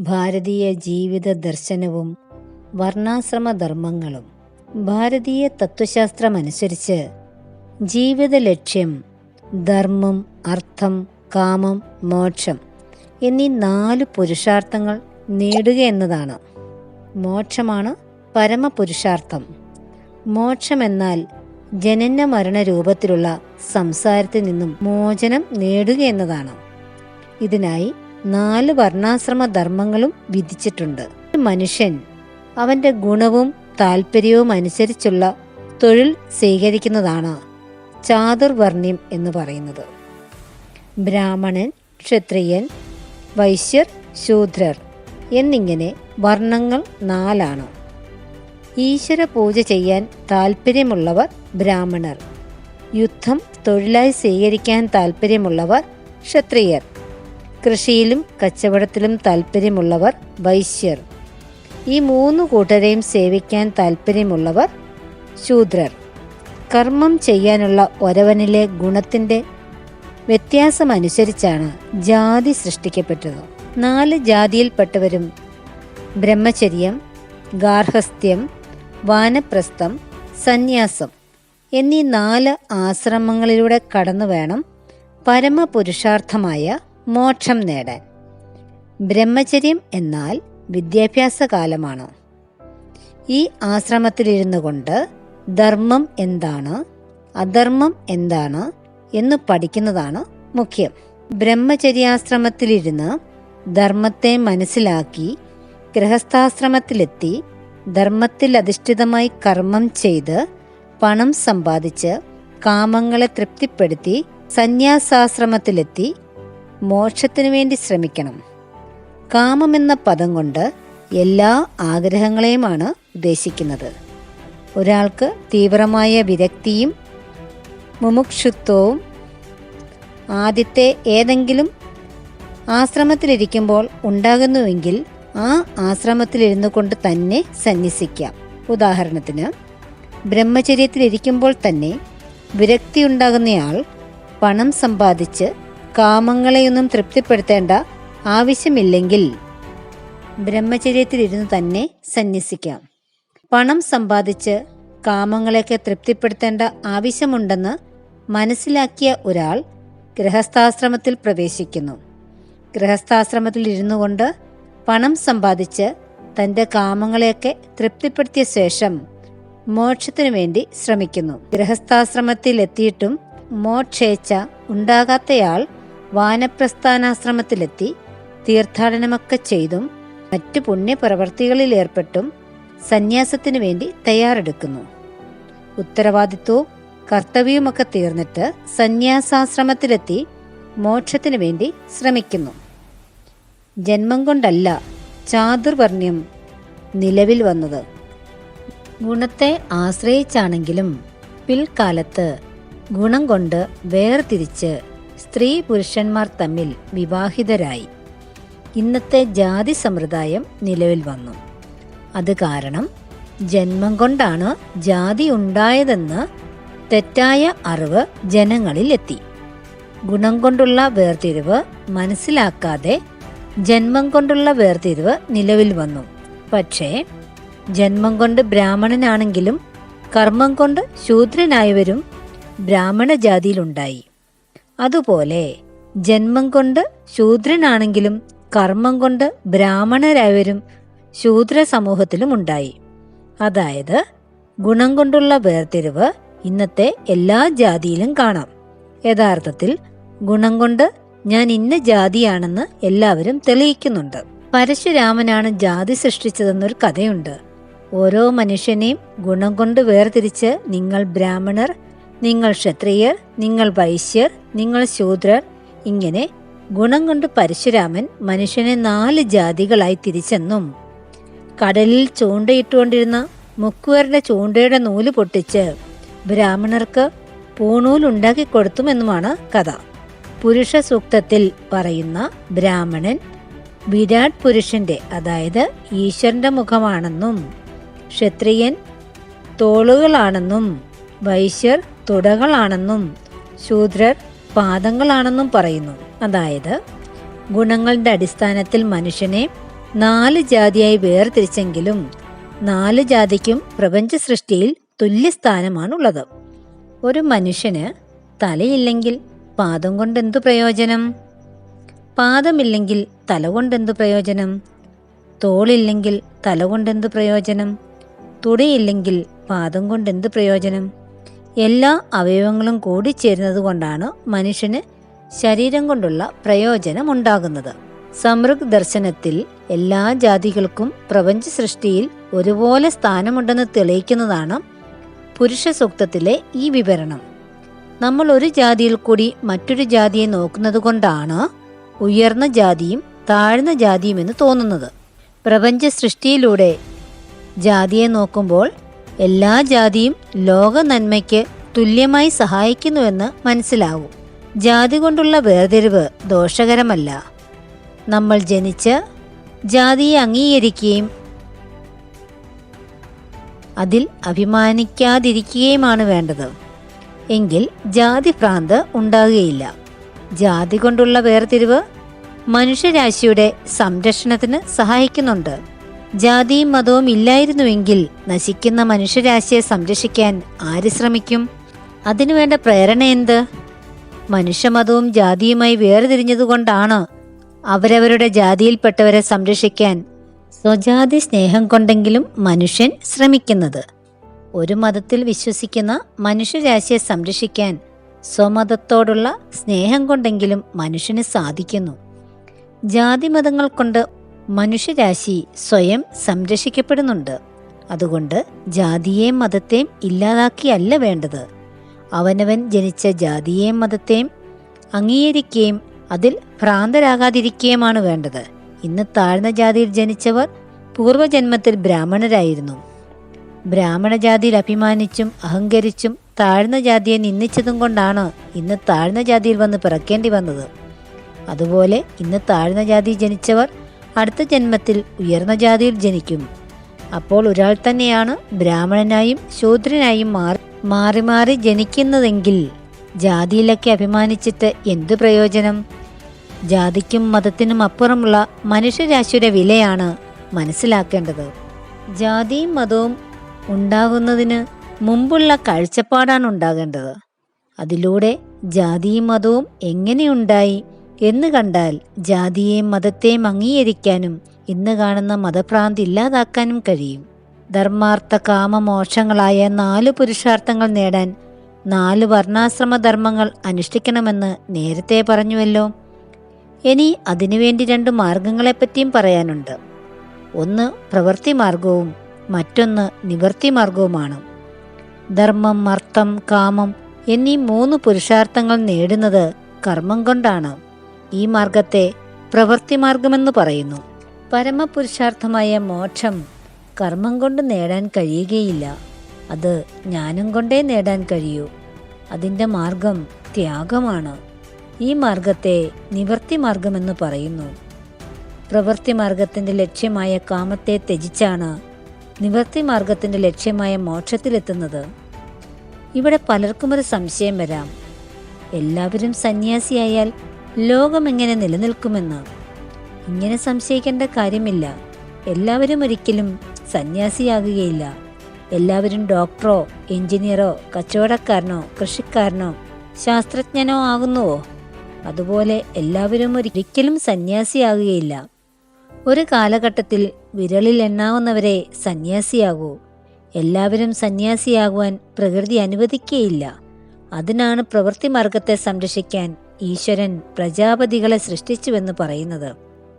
ഭാരതീയ ജീവിത ദർശനവും വർണാശ്രമ ധർമ്മങ്ങളും. ഭാരതീയ തത്വശാസ്ത്രമനുസരിച്ച് ജീവിത ലക്ഷ്യം ധർമ്മം അർത്ഥം കാമം മോക്ഷം എന്നീ നാല് പുരുഷാർത്ഥങ്ങൾ നേടുക എന്നതാണ്. മോക്ഷമാണ് പരമപുരുഷാർത്ഥം. മോക്ഷമെന്നാൽ ജനന മരണ രൂപത്തിലുള്ള സംസാരത്തിൽ നിന്നും മോചനം നേടുക എന്നതാണ്. ഇതിനായി നാല് വർണാശ്രമ ധർമ്മങ്ങളും വിധിച്ചിട്ടുണ്ട് മനുഷ്യൻ അവന്റെ ഗുണവും താല്പര്യവും അനുസരിച്ചുള്ള തൊഴിൽ സ്വീകരിക്കുന്നതാണ് ചാതുർവർണ്യം എന്ന് പറയുന്നത്. ബ്രാഹ്മണൻ ക്ഷത്രിയൻ വൈശ്യർ ശൂദ്രർ എന്നിങ്ങനെ വർണങ്ങൾ നാലാണ്. ഈശ്വര പൂജ ചെയ്യാൻ താല്പര്യമുള്ളവർ ബ്രാഹ്മണർ. യുദ്ധം തൊഴിലായി സ്വീകരിക്കാൻ താല്പര്യമുള്ളവർ ക്ഷത്രിയർ. കൃഷിയിലും കച്ചവടത്തിലും താല്പര്യമുള്ളവർ വൈശ്യർ. ഈ മൂന്ന് കൂട്ടരെയും സേവിക്കാൻ താല്പര്യമുള്ളവർ ശൂദ്രർ. കർമ്മം ചെയ്യാനുള്ള ഒരവനിലെ ഗുണത്തിന്റെ വ്യത്യാസമനുസരിച്ചാണ് ജാതി സൃഷ്ടിക്കപ്പെട്ടത്. നാല് ജാതിയിൽപ്പെട്ടവരും ബ്രഹ്മചര്യം ഗാർഹസ്ഥ്യം വാനപ്രസ്ഥം സന്യാസം എന്നീ നാല് ആശ്രമങ്ങളിലൂടെ കടന്നു വേണം പരമപുരുഷാർത്ഥമായ മോക്ഷം നേടാൻ. ബ്രഹ്മചര്യം എന്നാൽ വിദ്യാഭ്യാസ കാലമാണ് ഈ ആശ്രമത്തിലിരുന്നു കൊണ്ട് ധർമ്മം എന്താണ് അധർമ്മം എന്താണ് എന്ന് പഠിക്കുന്നതാണ് മുഖ്യം. ബ്രഹ്മചര്യാശ്രമത്തിലിരുന്ന് ധർമ്മത്തെ മനസ്സിലാക്കി ഗൃഹസ്ഥാശ്രമത്തിലെത്തി ധർമ്മത്തിൽ അധിഷ്ഠിതമായി കർമ്മം ചെയ്ത് പണം സമ്പാദിച്ച് കാമങ്ങളെ തൃപ്തിപ്പെടുത്തി സന്യാസാശ്രമത്തിലെത്തി മോക്ഷത്തിനു വേണ്ടി ശ്രമിക്കണം. കാമമെന്ന പദം കൊണ്ട് എല്ലാ ആഗ്രഹങ്ങളെയുമാണ് ഉദ്ദേശിക്കുന്നത്. ഒരാൾക്ക് തീവ്രമായ വിരക്തിയും മുമുക്ഷുത്വവും ആദ്യത്തെ ഏതെങ്കിലും ആശ്രമത്തിലിരിക്കുമ്പോൾ ഉണ്ടാകുന്നുവെങ്കിൽ ആ ആശ്രമത്തിലിരുന്നു കൊണ്ട് തന്നെ സന്യസിക്കാം. ഉദാഹരണത്തിന് ബ്രഹ്മചര്യത്തിലിരിക്കുമ്പോൾ തന്നെ വിരക്തി ഉണ്ടാകുന്നയാൾ പണം സമ്പാദിച്ച് കാമങ്ങളെയൊന്നും തൃപ്തിപ്പെടുത്തേണ്ട ആവശ്യമില്ലെങ്കിൽ ബ്രഹ്മചര്യത്തിലിരുന്ന് തന്നെ സന്യസിക്കാം. പണം സമ്പാദിച്ച് കാമങ്ങളെയൊക്കെ തൃപ്തിപ്പെടുത്തേണ്ട ആവശ്യമുണ്ടെന്ന് മനസ്സിലാക്കിയ ഒരാൾ ഗൃഹസ്ഥാശ്രമത്തിൽ പ്രവേശിക്കുന്നു. ഗൃഹസ്ഥാശ്രമത്തിൽ ഇരുന്നു കൊണ്ട് പണം സമ്പാദിച്ച് തന്റെ കാമങ്ങളെയൊക്കെ തൃപ്തിപ്പെടുത്തിയ ശേഷം മോക്ഷത്തിനു വേണ്ടി ശ്രമിക്കുന്നു. ഗൃഹസ്ഥാശ്രമത്തിലെത്തിയിട്ടും മോക്ഷേച്ഛ ഉണ്ടാകാത്തയാൾ വാനപ്രസ്ഥാനാശ്രമത്തിലെത്തി തീർത്ഥാടനമൊക്കെ ചെയ്തും മറ്റു പുണ്യപ്രവർത്തികളിൽ ഏർപ്പെട്ടും സന്യാസത്തിനു വേണ്ടി തയ്യാറെടുക്കുന്നു. ഉത്തരവാദിത്വവും കർത്തവ്യവുമൊക്കെ തീർന്നിട്ട് സന്യാസാശ്രമത്തിലെത്തി മോക്ഷത്തിനു വേണ്ടി ശ്രമിക്കുന്നു. ജന്മം കൊണ്ടല്ല ചാതുർവർണ്യം നിലവിൽ വന്നത്. ഗുണത്തെ ആശ്രയിച്ചാണെങ്കിലും പിൽക്കാലത്ത് ഗുണം കൊണ്ട് വേർതിരിച്ച് സ്ത്രീ പുരുഷന്മാർ തമ്മിൽ വിവാഹിതരായി. ഇന്നത്തെ ജാതി സമ്പ്രദായം നിലവിൽ വന്നു. അത് കാരണം ജന്മം കൊണ്ടാണ് ജാതി ഉണ്ടായതെന്ന് തെറ്റായ അറിവ് ജനങ്ങളിൽ എത്തി. ഗുണം കൊണ്ടുള്ള വേർതിരിവ് മനസ്സിലാക്കാതെ ജന്മം കൊണ്ടുള്ള വേർതിരിവ് നിലവിൽ വന്നു. പക്ഷേ ജന്മം കൊണ്ട് ബ്രാഹ്മണനാണെങ്കിലും കർമ്മം കൊണ്ട് ശൂദ്രനായവരും ബ്രാഹ്മണ ജാതിയിലുണ്ടായി. അതുപോലെ ജന്മം കൊണ്ട് ശൂദ്രനാണെങ്കിലും കർമ്മം കൊണ്ട് ബ്രാഹ്മണരായവരും ശൂദ്ര സമൂഹത്തിലും ഉണ്ടായി. അതായത് ഗുണം കൊണ്ടുള്ള വേർതിരിവ് ഇന്നത്തെ എല്ലാ ജാതിയിലും കാണാം. യഥാർത്ഥത്തിൽ ഗുണം കൊണ്ട് ഞാൻ ഇന്ന ജാതിയാണെന്ന് എല്ലാവരും തെളിയിക്കുന്നുണ്ട്. പരശുരാമനാണ് ജാതി സൃഷ്ടിച്ചതെന്നൊരു കഥയുണ്ട്. ഓരോ മനുഷ്യനെയും ഗുണം കൊണ്ട് വേർതിരിച്ച് നിങ്ങൾ ബ്രാഹ്മണർ നിങ്ങൾ ക്ഷത്രിയർ നിങ്ങൾ വൈശ്യർ നിങ്ങൾ ശൂദ്രർ ഇങ്ങനെ ഗുണം കൊണ്ട് പരശുരാമൻ മനുഷ്യനെ നാല് ജാതികളായി തിരിച്ചെന്നും കടലിൽ ചൂണ്ടയിട്ടുകൊണ്ടിരുന്ന മുക്കുവരുടെ ചൂണ്ടയുടെ നൂൽ പൊട്ടിച്ച് ബ്രാഹ്മണർക്ക് പൂണൂലുണ്ടാക്കി കൊടുത്തുമെന്നുമാണ് കഥ. പുരുഷ സൂക്തത്തിൽ പറയുന്ന ബ്രാഹ്മണൻ വിരാട് പുരുഷന്റെ അതായത് ഈശ്വരന്റെ മുഖമാണെന്നും ക്ഷത്രിയൻ തോളുകളാണെന്നും വൈശ്യർ തുടകളാണെന്നും ശൂദ്രർ പാദങ്ങളാണെന്നും പറയുന്നു. അതായത് ഗുണങ്ങളുടെ അടിസ്ഥാനത്തിൽ മനുഷ്യനെ നാല് ജാതിയായി വേർതിരിച്ചെങ്കിലും നാല് ജാതിക്കും പ്രപഞ്ച സൃഷ്ടിയിൽ തുല്യസ്ഥാനമാണുള്ളത്. ഒരു മനുഷ്യന് തലയില്ലെങ്കിൽ പാദം കൊണ്ടെന്തു പ്രയോജനം? പാദമില്ലെങ്കിൽ തല കൊണ്ടെന്തു പ്രയോജനം? തോളില്ലെങ്കിൽ തല കൊണ്ടെന്തു പ്രയോജനം? തുടയില്ലെങ്കിൽ പാദം കൊണ്ടെന്ത് പ്രയോജനം? എല്ലാ അവയവങ്ങളും കൂടി ചേരുന്നത് കൊണ്ടാണ് മനുഷ്യന് ശരീരം കൊണ്ടുള്ള പ്രയോജനം ഉണ്ടാകുന്നത്. സമൃഗ് ദർശനത്തിൽ എല്ലാ ജാതികൾക്കും പ്രപഞ്ച സൃഷ്ടിയിൽ ഒരുപോലെ സ്ഥാനമുണ്ടെന്ന് തെളിയിക്കുന്നതാണ് പുരുഷ സൂക്തത്തിലെ ഈ വിവരണം. നമ്മൾ ഒരു ജാതിയിൽ കൂടി മറ്റൊരു ജാതിയെ നോക്കുന്നത് കൊണ്ടാണ് ഉയർന്ന ജാതിയും താഴ്ന്ന ജാതിയും എന്ന് തോന്നുന്നത്. പ്രപഞ്ച സൃഷ്ടിയിലൂടെ ജാതിയെ നോക്കുമ്പോൾ എല്ലാ ജാതിയും ലോക നന്മയ്ക്ക് തുല്യമായി സഹായിക്കുന്നുവെന്ന് മനസ്സിലാവും. ജാതി കൊണ്ടുള്ള വേർതിരിവ് ദോഷകരമല്ല. നമ്മൾ ജനിച്ച് ജാതിയെ അംഗീകരിക്കുകയും അതിൽ അഭിമാനിക്കാതിരിക്കുകയുമാണ് വേണ്ടത്. എങ്കിൽ ജാതി ഭ്രാന്ത് ഉണ്ടാകുകയില്ല. ജാതി കൊണ്ടുള്ള വേർതിരിവ് മനുഷ്യരാശിയുടെ സംരക്ഷണത്തിന് സഹായിക്കുന്നുണ്ട്. ജാതിയും മതവും ഇല്ലായിരുന്നുവെങ്കിൽ നശിക്കുന്ന മനുഷ്യരാശിയെ സംരക്ഷിക്കാൻ ആര് ശ്രമിക്കും? അതിനുവേണ്ട പ്രേരണ എന്ത്? മനുഷ്യമതവും ജാതിയുമായി വേർതിരിഞ്ഞതുകൊണ്ടാണ് അവരവരുടെ ജാതിയിൽപ്പെട്ടവരെ സംരക്ഷിക്കാൻ സ്വജാതി സ്നേഹം കൊണ്ടെങ്കിലും മനുഷ്യൻ ശ്രമിക്കുന്നത്. ഒരു മതത്തിൽ വിശ്വസിക്കുന്ന മനുഷ്യരാശിയെ സംരക്ഷിക്കാൻ സ്വമതത്തോടുള്ള സ്നേഹം കൊണ്ടെങ്കിലും മനുഷ്യന് സാധിക്കുന്നു. ജാതി മതങ്ങൾ കൊണ്ട് മനുഷ്യരാശി സ്വയം സംരക്ഷിക്കപ്പെടുന്നുണ്ട്. അതുകൊണ്ട് ജാതിയെയും മതത്തെയും ഇല്ലാതാക്കിയല്ല വേണ്ടത്. അവനവൻ ജനിച്ച ജാതിയെയും മതത്തെയും അംഗീകരിക്കുകയും അതിൽ ഭ്രാന്തരാകാതിരിക്കുകയുമാണ് വേണ്ടത്. ഇന്ന് താഴ്ന്ന ജാതിയിൽ ജനിച്ചവർ പൂർവജന്മത്തിൽ ബ്രാഹ്മണരായിരുന്നു. ബ്രാഹ്മണ ജാതിയിൽ അഭിമാനിച്ചും അഹങ്കരിച്ചും താഴ്ന്ന ജാതിയെ നിന്ദിച്ചതും കൊണ്ടാണ് ഇന്ന് താഴ്ന്ന ജാതിയിൽ വന്ന് പിറക്കേണ്ടി വന്നത്. അതുപോലെ ഇന്ന് താഴ്ന്ന ജാതി ജനിച്ചവർ അടുത്ത ജന്മത്തിൽ ഉയർന്ന ജാതിയിൽ ജനിക്കും. അപ്പോൾ ഒരാൾ തന്നെയാണ് ബ്രാഹ്മണനായും ശൂദ്രനായും മാറി മാറി മാറി ജനിക്കുന്നതെങ്കിൽ ജാതിയിലൊക്കെ അഭിമാനിച്ചിട്ട് എന്ത് പ്രയോജനം? ജാതിക്കും മതത്തിനും അപ്പുറമുള്ള മനുഷ്യരാശിയുടെ വിലയാണ് മനസ്സിലാക്കേണ്ടത്. ജാതിയും മതവും ഉണ്ടാകുന്നതിന് മുമ്പുള്ള കാഴ്ചപ്പാടാണ് ഉണ്ടാകേണ്ടത്. അതിലൂടെ ജാതിയും മതവും എങ്ങനെയുണ്ടായി? എന്ന് കണ്ടാൽ ജാതിയെയും മതത്തെയും അംഗീകരിക്കാനും ഇന്ന് കാണുന്ന മതഭ്രാന്തി ഇല്ലാതാക്കാനും കഴിയും. ധർമാർത്ഥ കാമ മോക്ഷങ്ങളായ നാല് പുരുഷാർത്ഥങ്ങൾ നേടാൻ നാല് വർണാശ്രമ ധർമ്മങ്ങൾ അനുഷ്ഠിക്കണമെന്ന് നേരത്തെ പറഞ്ഞുവല്ലോ. ഇനി അതിനുവേണ്ടി രണ്ട് മാർഗങ്ങളെപ്പറ്റിയും പറയാനുണ്ട്. ഒന്ന് പ്രവൃത്തി മാർഗവും മറ്റൊന്ന് നിവൃത്തി മാർഗവുമാണ് ധർമ്മം അർത്ഥം കാമം എന്നീ മൂന്ന് പുരുഷാർത്ഥങ്ങൾ നേടുന്നത് കർമ്മം കൊണ്ടാണ്. ഈ മാർഗത്തെ പ്രവൃത്തി മാർഗമെന്ന് പറയുന്നു. പരമപുരുഷാർത്ഥമായ മോക്ഷം കർമ്മം കൊണ്ട് നേടാൻ കഴിയുകയില്ല. അത് ജ്ഞാനം കൊണ്ടേ നേടാൻ കഴിയൂ. അതിന്റെ മാർഗം ത്യാഗമാണ്. ഈ മാർഗത്തെ നിവർത്തി മാർഗമെന്ന് പറയുന്നു. പ്രവൃത്തി മാർഗത്തിന്റെ ലക്ഷ്യമായ കാമത്തെ ത്യജിച്ചാണ് നിവർത്തി മാർഗത്തിന്റെ ലക്ഷ്യമായ മോക്ഷത്തിലെത്തുന്നത്. ഇവിടെ പലർക്കും ഒരു സംശയം വരാം. എല്ലാവരും സന്യാസിയായാൽ ലോകം എങ്ങനെ നിലനിൽക്കുമെന്ന്. ഇങ്ങനെ സംശയിക്കേണ്ട കാര്യമില്ല. എല്ലാവരും ഒരിക്കലും സന്യാസിയാകുകയില്ല. എല്ലാവരും ഡോക്ടറോ എഞ്ചിനീയറോ കച്ചവടക്കാരനോ കൃഷിക്കാരനോ ശാസ്ത്രജ്ഞനോ ആകുന്നുവോ? അതുപോലെ എല്ലാവരും ഒരിക്കലും സന്യാസിയാകുകയില്ല. ഒരു കാലഘട്ടത്തിൽ വിരളിൽ എണ്ണാവുന്നവരെ സന്യാസിയാകൂ. എല്ലാവരും സന്യാസിയാകുവാൻ പ്രകൃതി അനുവദിക്കുകയില്ല. അതിനാണ് പ്രവൃത്തി മാർഗത്തെ സംരക്ഷിക്കാൻ ഈശ്വരൻ പ്രജാപതികളെ സൃഷ്ടിച്ചുവെന്ന് പറയുന്നത്.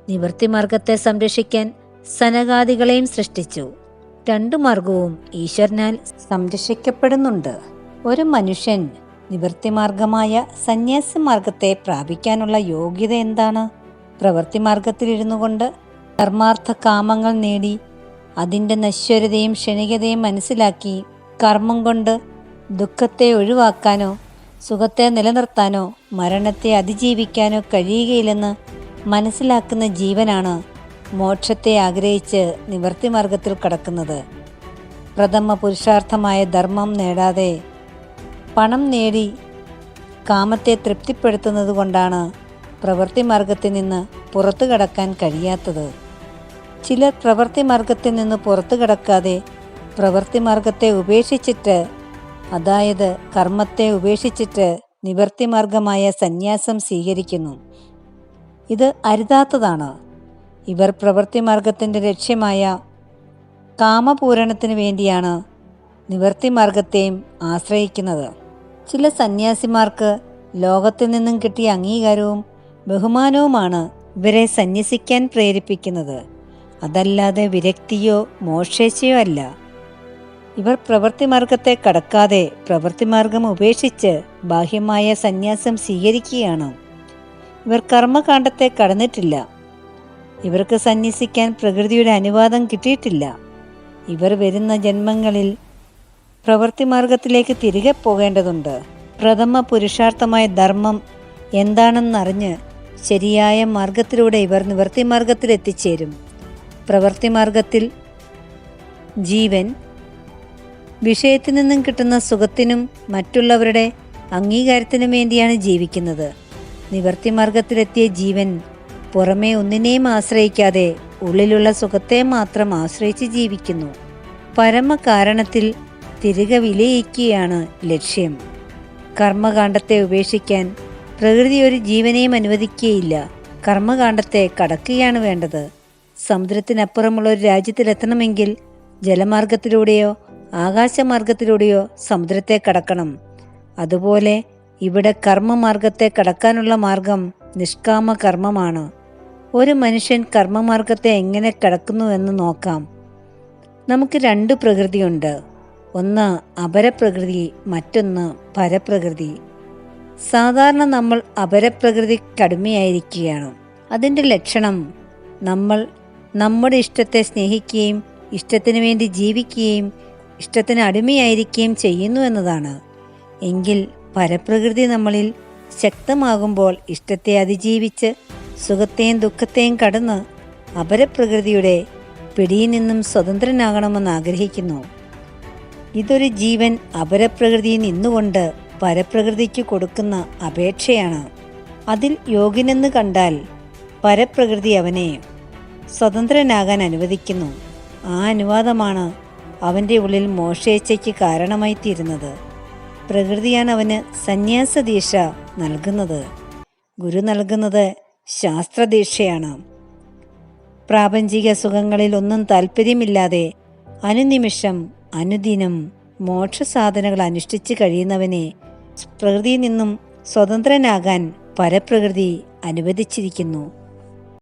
നിവൃത്തി മാർഗത്തെ സംരക്ഷിക്കാൻ സനകാദികളെയും സൃഷ്ടിച്ചു. രണ്ടു മാർഗവും ഈശ്വരനാൽ സംരക്ഷിക്കപ്പെടുന്നുണ്ട്. ഒരു മനുഷ്യൻ നിവൃത്തി മാർഗമായ സന്യാസി മാർഗത്തെ പ്രാപിക്കാനുള്ള യോഗ്യത എന്താണ്? പ്രവൃത്തി മാർഗത്തിലിരുന്നു കൊണ്ട് കർമാർത്ഥ കാമങ്ങൾ നേടി അതിന്റെ നശ്വരതയും ക്ഷണികതയും മനസ്സിലാക്കി കർമ്മം കൊണ്ട് ദുഃഖത്തെ ഒഴിവാക്കാനോ സുഖത്തെ നിലനിർത്താനോ മരണത്തെ അതിജീവിക്കാനോ കഴിയുകയില്ലെന്ന് മനസ്സിലാക്കുന്ന ജീവനാണ് മോക്ഷത്തെ ആഗ്രഹിച്ച് നിവർത്തി മാർഗത്തിൽ കടക്കുന്നത്. പ്രഥമ പുരുഷാർത്ഥമായ ധർമ്മം നേടാതെ പണം നേടി കാമത്തെ തൃപ്തിപ്പെടുത്തുന്നത് കൊണ്ടാണ് പ്രവൃത്തി മാർഗത്തിൽ നിന്ന് പുറത്തു കടക്കാൻ കഴിയാത്തത്. ചിലർ പ്രവൃത്തി മാർഗത്തിൽ നിന്ന് പുറത്തു കടക്കാതെ പ്രവൃത്തി മാർഗത്തെ ഉപേക്ഷിച്ചിട്ട് അതായത് കർമ്മത്തെ ഉപേക്ഷിച്ചിട്ട് നിവർത്തി മാർഗമായ സന്യാസം സ്വീകരിക്കുന്നു. ഇത് അരുതാത്തതാണ്. ഇവർ പ്രവൃത്തി മാർഗത്തിന്റെ ലക്ഷ്യമായ കാമപൂരണത്തിന് വേണ്ടിയാണ് നിവർത്തി മാർഗത്തെയും ആശ്രയിക്കുന്നത്. ചില സന്യാസിമാർക്ക് ലോകത്തിൽ നിന്നും കിട്ടിയ അംഗീകാരവും ബഹുമാനവുമാണ് ഇവരെ സന്യസിക്കാൻ പ്രേരിപ്പിക്കുന്നത്. അതല്ലാതെ വിരക്തിയോ മോക്ഷേച്ഛയോ അല്ല. ഇവർ പ്രവൃത്തി മാർഗത്തെ കടക്കാതെ പ്രവൃത്തി മാർഗം ഉപേക്ഷിച്ച് ബാഹ്യമായ സന്യാസം സ്വീകരിക്കുകയാണ്. ഇവർ കർമ്മകാണ്ഡത്തെ കടന്നിട്ടില്ല. ഇവർക്ക് സന്യസിക്കാൻ പ്രകൃതിയുടെ അനുവാദം കിട്ടിയിട്ടില്ല. ഇവർ വരുന്ന ജന്മങ്ങളിൽ പ്രവൃത്തി മാർഗത്തിലേക്ക് തിരികെ പോകേണ്ടതുണ്ട്. പ്രഥമ പുരുഷാർത്ഥമായ ധർമ്മം എന്താണെന്നറിഞ്ഞ് ശരിയായ മാർഗത്തിലൂടെ ഇവർ നിവൃത്തി മാർഗത്തിൽ എത്തിച്ചേരും പ്രവൃത്തി മാർഗത്തിൽ ജീവൻ വിഷയത്തിൽ നിന്നും കിട്ടുന്ന സുഖത്തിനും മറ്റുള്ളവരുടെ അംഗീകാരത്തിനും വേണ്ടിയാണ് ജീവിക്കുന്നത്. നിവർത്തി മാർഗത്തിലെത്തിയ ജീവൻ പുറമേ ഒന്നിനെയും ആശ്രയിക്കാതെ ഉള്ളിലുള്ള സുഖത്തെ മാത്രം ആശ്രയിച്ച് ജീവിക്കുന്നു. പരമകാരണത്തിൽ തിരികെ വിലയിക്കുകയാണ് ലക്ഷ്യം. കർമ്മകാണ്ഡത്തെ ഉപേക്ഷിക്കാൻ പ്രകൃതി ഒരു ജീവനെയും അനുവദിക്കുകയില്ല. കർമ്മകാണ്ഡത്തെ കടക്കുകയാണ് വേണ്ടത്. സമുദ്രത്തിനപ്പുറമുള്ള ഒരു രാജ്യത്തിലെത്തണമെങ്കിൽ ജലമാർഗത്തിലൂടെയോ ആകാശമാർഗത്തിലൂടെയോ സമുദ്രത്തെ കടക്കണം. അതുപോലെ ഇവിടെ കർമ്മമാർഗത്തെ കടക്കാനുള്ള മാർഗം നിഷ്കാമ കർമ്മമാണ് ഒരു മനുഷ്യൻ കർമ്മമാർഗത്തെ എങ്ങനെ കടക്കുന്നു എന്ന് നോക്കാം. നമുക്ക് രണ്ട് പ്രകൃതിയുണ്ട്. ഒന്ന് അപരപ്രകൃതി മറ്റൊന്ന് പരപ്രകൃതി. സാധാരണ നമ്മൾ അപരപ്രകൃതി കടുമയായിരിക്കുകയാണ്. അതിന്റെ ലക്ഷണം നമ്മൾ നമ്മുടെ ഇഷ്ടത്തെ സ്നേഹിക്കുകയും ഇഷ്ടത്തിന് വേണ്ടി ജീവിക്കുകയും ഇഷ്ടത്തിന് അടിമയായിരിക്കുകയും ചെയ്യുന്നു എന്നതാണ്. എങ്കിൽ പരപ്രകൃതി നമ്മളിൽ ശക്തമാകുമ്പോൾ ഇഷ്ടത്തെ അതിജീവിച്ച് സുഖത്തെയും ദുഃഖത്തെയും കടന്ന് അപരപ്രകൃതിയുടെ പിടിയിൽ നിന്നും സ്വതന്ത്രനാകണമെന്ന് ആഗ്രഹിക്കുന്നു. ഇതൊരു ജീവൻ അപരപ്രകൃതിയിൽ നിന്നുകൊണ്ട് പരപ്രകൃതിക്ക് കൊടുക്കുന്ന അപേക്ഷയാണ്. അതിൽ യോഗ്യനെന്ന് കണ്ടാൽ പരപ്രകൃതി അവനെ സ്വതന്ത്രനാകാൻ അനുവദിക്കുന്നു. ആ അനുവാദമാണ് അവന്റെ ഉള്ളിൽ മോക്ഷേച്ഛയ്ക്ക് കാരണമായി തീരുന്നത് പ്രകൃതിയാണ് അവന് സന്യാസദീക്ഷ നൽകുന്നത്. ഗുരു നൽകുന്നത് ശാസ്ത്രദീക്ഷയാണ്. പ്രാപഞ്ചിക സുഖങ്ങളിൽ ഒന്നും താല്പര്യമില്ലാതെ അനുനിമിഷം അനുദിനം മോക്ഷസാധനകൾ അനുഷ്ഠിച്ച് കഴിയുന്നവനെ പ്രകൃതിയിൽ നിന്നും സ്വതന്ത്രനാകാൻ പരപ്രകൃതി അനുവദിച്ചിരിക്കുന്നു.